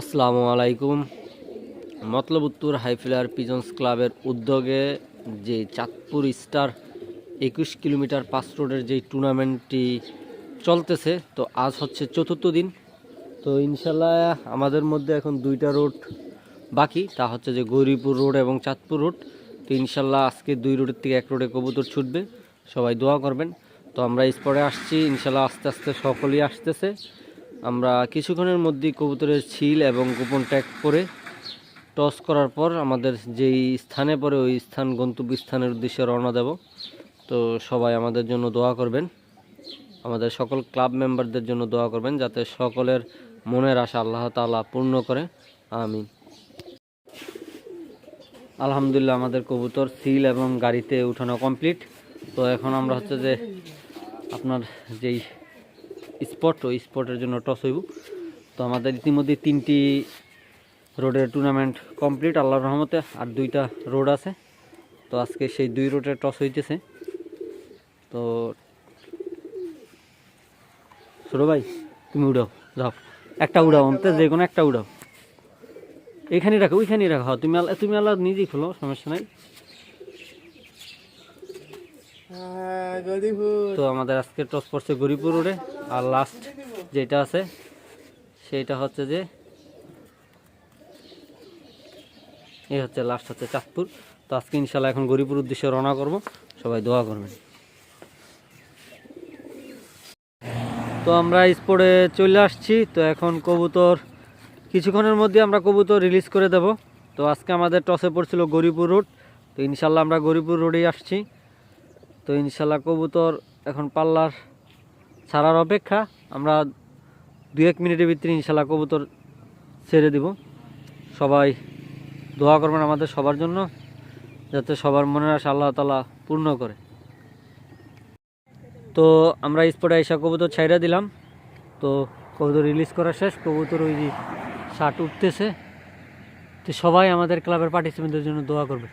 আসসালামু আলাইকুম। মতলব উত্তর হাইফিলার পিজন্স ক্লাবের উদ্যোগে যে চাঁদপুর স্টার একুশ কিলোমিটার পাস রোডের যে টুর্নামেন্টটি চলতেছে, তো আজ হচ্ছে চতুর্থ দিন। তো ইনশাল্লাহ আমাদের মধ্যে এখন দুইটা রোড বাকি, তা হচ্ছে যে গৌরীপুর রোড এবং চাঁদপুর রোড। তো ইনশাল্লাহ আজকে দুই রোডের থেকে এক রোডে কবুতর ছুটবে, সবাই দোয়া করবেন। তো আমরা স্পটে আসছি, ইনশাল্লাহ আস্তে আস্তে সকলেই আসতেছে। আমরা কিছুক্ষণের মধ্যেই কবুতরের ছিল এবং গোপন ট্যাগ করে টস করার পর আমাদের যেই স্থানে পড়ে ওই স্থান গন্তব্য স্থানের উদ্দেশ্যে রওনা দেব। তো সবাই আমাদের জন্য দোয়া করবেন। আমাদের সকল ক্লাব মেম্বারদের জন্য দোয়া করবেন যাতে সকলের মনের আশা আল্লাহ তাআলা পূর্ণ করে। আমিন। আলহামদুলিল্লাহ আমাদের কবুতর সিল এবং গাড়িতে উঠানো কমপ্লিট। তো এখন আমরা হচ্ছে যে আপনার যেই স্পট ওই স্পটের জন্য টস হইব। তো আমাদের ইতিমধ্যে তিনটি রোডের টুর্নামেন্ট কমপ্লিট আল্লাহর রহমতে আর দুইটা রোড আছে। তো আজকে সেই দুই রোডের টস হইতেছে। তো ছোটো ভাই তুমি উড়াও যাও। একটা উড়াও অন্তে যে কোনো একটা উড়াও। এইখানে রাখো ওইখানেই রাখো। হ্যাঁ, তুমি আল্লাহ তুমি আল্লাহ নিজেই খোলো সমস্যা নাই। তো আমাদের আজকে টস পড়ছে গরিপুর রোডে। আর লাস্ট যেটা আছে সেইটা হচ্ছে যে, এই হচ্ছে লাস্ট হচ্ছে চাঁদপুর। তো আজকে ইনশাল্লাহ এখন গরিপুর উদ্দেশ্যে রওনা করব। সবাই দোয়া করবেন। তো আমরা স্পোর্টে চলে আসছি। তো এখন কবুতর, কিছুক্ষণের মধ্যে আমরা কবুতর রিলিজ করে দেব। তো আজকে আমাদের টসে পড়ছিল গরিপুর রোড। তো ইনশাল্লাহ আমরা গরিপুর রোডেই আসছি। তো ইনশাল্লাহ কবুতর এখন পাল্লার ছাড়ার অপেক্ষা আমরা দু এক মিনিটের ভিতরে ইনশাল্লাহ কবুতর ছেড়ে দিব। সবাই দোয়া করবেন আমাদের সবার জন্য, যাতে সবার মনের আশা আল্লাহ তালা পূর্ণ করে। তো আমরা স্পটে এসে কবুতর ছাইরা দিলাম। তো কবুতর রিলিজ করা শেষ, কবুতর ওই যে শার্ট উঠতেছে। তো সবাই আমাদের ক্লাবের পার্টিসিপেন্টদের জন্য দোয়া করবে